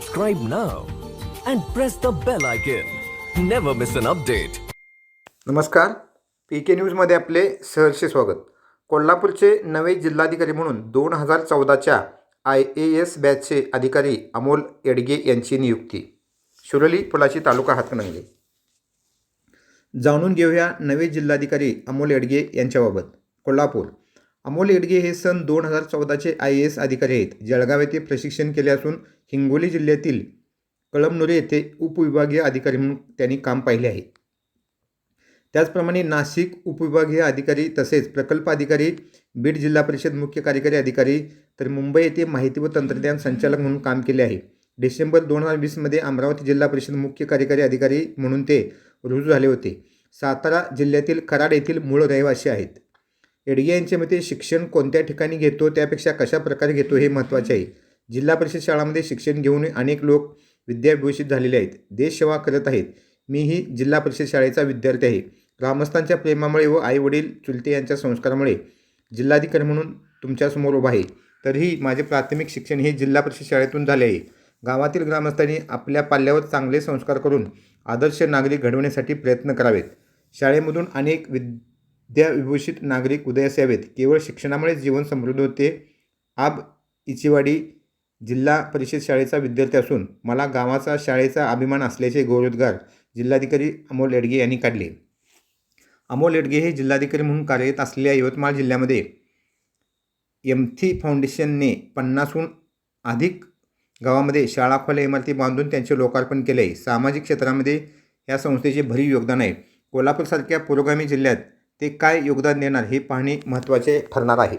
subscribe now and press the bell icon. Never miss an update. नमस्कार. P K न्यूजमध्ये आपले सहर्षे स्वागत. कोल्हापूरचे नवे जिल्हाधिकारी म्हणून दोन हजार चौदाच्या आय ए एस बॅचचे अधिकारी अमोल येडगे यांची नियुक्ती. शिरोली पुलाची तालुका हातकणंगले. जाणून घेऊया नवे जिल्हाधिकारी अमोल येडगे यांच्याबाबत. कोल्हापूर. अमोल येडगे हे सन दोन हजार चौदाचे आय ए एस अधिकारी आहेत. जळगाव येथे प्रशिक्षण केले असून हिंगोली जिल्ह्यातील कळमनुरे येथे उपविभागीय अधिकारी म्हणून त्यांनी काम पाहिले आहे. त्याचप्रमाणे नाशिक उपविभागीय अधिकारी तसेच प्रकल्प अधिकारी बीड जिल्हा परिषद मुख्य कार्यकारी अधिकारी तर मुंबई येथे माहिती व तंत्रज्ञान संचालक म्हणून काम केले आहे. डिसेंबर दोन हजार वीसमध्ये अमरावती जिल्हा परिषद मुख्य कार्यकारी अधिकारी म्हणून ते रुजू झाले होते. सातारा जिल्ह्यातील कराड येथील मूळ रहिवासी आहेत. हेडगे यांच्या मते शिक्षण कोणत्या ठिकाणी घेतो त्यापेक्षा कशा प्रकारे घेतो हे महत्त्वाचे आहे. जिल्हा परिषद शाळांमध्ये शिक्षण घेऊन अनेक लोक विद्याभूषित झालेले आहेत. देशसेवा करत आहेत. मीही जिल्हा परिषद शाळेचा विद्यार्थी आहे. ग्रामस्थांच्या प्रेमामुळे व आईवडील चुलते यांच्या संस्कारामुळे जिल्हाधिकारी म्हणून तुमच्यासमोर उभा आहे. तरीही माझे प्राथमिक शिक्षण हे जिल्हा परिषद शाळेतून झाले आहे. गावातील ग्रामस्थांनी आपल्या पाल्यावर चांगले संस्कार करून आदर्श नागरिक घडवण्यासाठी प्रयत्न करावेत. शाळेमधून अनेक विद विद्याविभूषित नागरिक उदयास यावेत केवळ शिक्षणामुळे जीवन समृद्ध होते. आब इचिवाडी जिल्हा परिषद शाळेचा विद्यार्थी असून मला गावाचा शाळेचा अभिमान असल्याचे गौरवोद्गार जिल्हाधिकारी अमोल येडगे यांनी काढले. अमोल येडगे हे जिल्हाधिकारी म्हणून कार्यरत असलेल्या यवतमाळ जिल्ह्यामध्ये एमथी फाउंडेशनने पन्नासहून अधिक गावामध्ये शाळा खोल्या इमारती बांधून त्यांचे लोकार्पण केले. आहे सामाजिक क्षेत्रामध्ये या संस्थेचे भरीव योगदान आहे. कोल्हापूरसारख्या पुरोगामी जिल्ह्यात ते काय योगदान देणार हे पाहणे महत्त्वाचे ठरणार आहे.